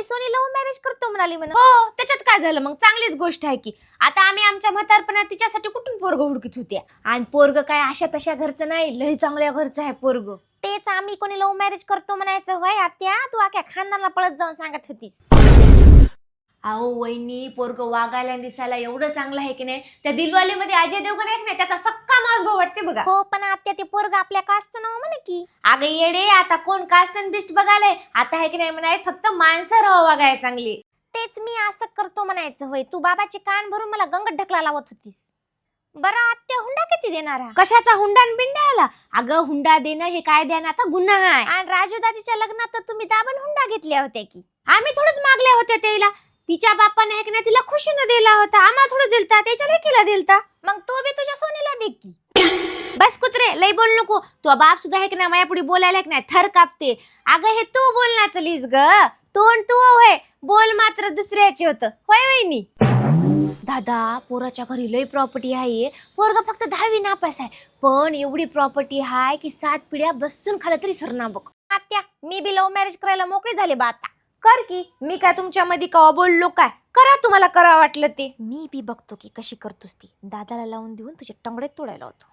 तुझी Sony love marriage करतो म्हणाली म्हण. हो त्याच्यात काय झालं? मग चांगलीच गोष्ट आहे की. आता आम्ही आमच्या म्हातारपणात तिच्यासाठी कुठून पोरग हुडकीत होत्या आणि पोरग काय अशा तशा घरचं नाही लय चांगल्या घरचं आहे पोरग. तेच आम्ही कोणी लव्ह मॅरेज करतो म्हणायचं होय आत्या? तू आख्या खानदानाला पळत जाऊन सांगत होतीस. अहो वहिनी पोरग वागायला आणि दिसायला एवढं चांगलं आहे की नाही? त्या दिलवाले मध्ये अजय देवगण आहे की नाही? त्याचा सक्का मास भाऊ वाटते बघा. हो पण आत्या ते पोरग आपल्या कास्टचं नाव म्हणे की. अगं येडे आता कोण कास्ट अँड बिस्ट बघायलाय आता आहे की नाही म्हणाय फक्त माणसं राहा वागाय चांगली. तेच मी असं करतो म्हणायचं होय. तू बाबाचे कान भरून मला गंगत ढकला लावत होतीस. बरं आत्या हुंडा किती देणार? कशाचा हुंडा आणि बिंडा आला? अगं हुंडा देणं हे कायद्यानं आता गुन्हा आहे. आणि राजू दाजीच्या लग्नात तर तुम्ही दाबण हुंडा घेतल्या होत्या की. आम्ही थोडंच मागल्या होत्या त्याला. तिच्या बापाने एक ना तिला खुशीनं दिला होता आम्हाला थोडं दिलता त्याच्या लेकीला दिलता. मग तो बी तुझ्या सोनीला दे की. बस कुत्रे लय बोल नको. तू बाप सुद्धा आहे ना नाही माझ्या पुढे बोलायला एक ना नाही? थर कापते. अगं हे तू बोलणार चलीस ग तोंड तू होय. बोल मात्र दुसऱ्याचे होतं. होय वहिनी? दादा पोराच्या घरी लय प्रॉपर्टी आहे पोरगा फक्त दहावी नापास आहे. पण एवढी प्रॉपर्टी आहे की सात पिढ्या बसून खाला तरी सरना बघ आत्या मी बी लव्ह मॅरेज करायला मोकळी झाले बा आता. कर की मी काय तुमच्या मध्ये कवा बोललो काय? करा तुम्हाला करा वाटलं ते. मी बी बघतो की कशी करतोस ती. दादाला लावून देऊन तुझे टंगडे तोडायला होतो